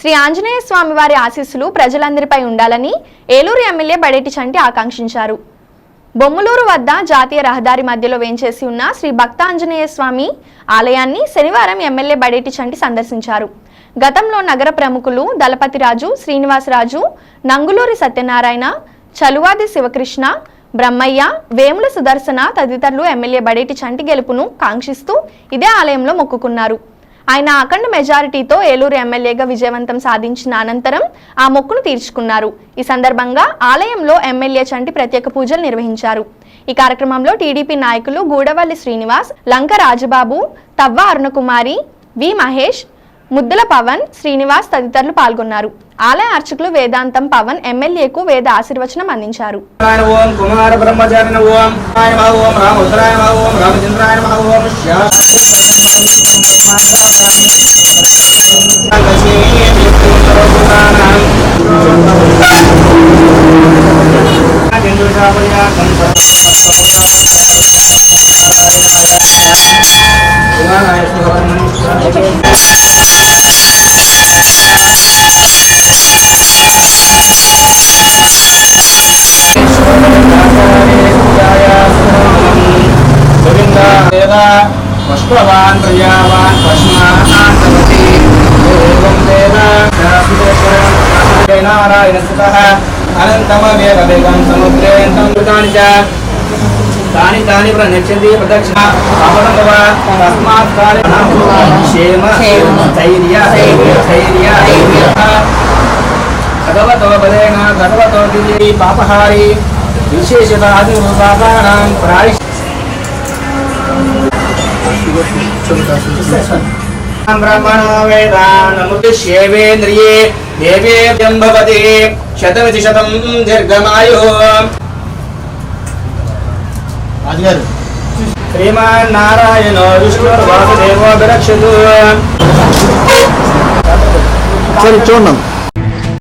శ్రీ ఆంజనేయ స్వామి వారి ఆశీస్సులు ప్రజలందరిపై ఉండాలని ఏలూరు ఎమ్మెల్యే బడేటి చంటి ఆకాంక్షించారు. బొమ్మలూరు వద్ద జాతీయ రహదారి మధ్యలో వేంచేసి ఉన్న శ్రీ భక్తాంజనేయ స్వామి ఆలయాన్ని శనివారం ఎమ్మెల్యే బడేటి చంటి సందర్శించారు. గతంలో నగర ప్రముఖులు దళపతిరాజు శ్రీనివాసరాజు నంగులూరి సత్యనారాయణ చలువాది శివకృష్ణ బ్రహ్మయ్య వేముల సుదర్శన తదితరులు ఎమ్మెల్యే బడేటి చంటి గెలుపును కాంక్షిస్తూ ఇదే ఆలయంలో మొక్కుకున్నారు. ఆయన అఖండ మెజారిటీతో ఏలూరు ఎమ్మెల్యేగా విజయవంతం సాధించిన అనంతరం ఆ మొక్కును తీర్చుకున్నారు. ఈ సందర్భంగా ఆలయంలో ఎమ్మెల్యే చంటి ప్రత్యేక పూజలు నిర్వహించారు. ఈ కార్యక్రమంలో టీడీపీ నాయకులు గూడవల్లి శ్రీనివాస్ లంక రాజబాబు తవ్వ అరుణకుమారి వి మహేష్ ముద్దుల పవన్ శ్రీనివాస్ తదితరులు పాల్గొన్నారు. ఆలయ అర్చకులు వేదాంతం పవన్ ఎమ్మెల్యేకు వేద ఆశీర్వచనం అందించారు. ఓం Terima kasih. ఓం రాయ నమః ఓం రామోత్తరాయ నమః ఓం పుష్పవాన్ ప్రియావాన్ పశ్మానాంతవతి నారాయణ స్థితః అనంతమవేవ వేగం సముద్రేంతం కృతాని చ తాని తాని ప్రనక్షతి ప్రదక్షిణ అపరంగవ తస్మాత్ కాలే క్షేమ ధైర్య ధైర్య భగవతో బలేన భగవతో దివి పాపహారి విశేషత ఆది పాపానాం ప్రాయ శతమితి శతం దీర్ఘమాయు రాజుగారు శ్రీమాన్ నారాయణ విరక్షతు సరే చూడండి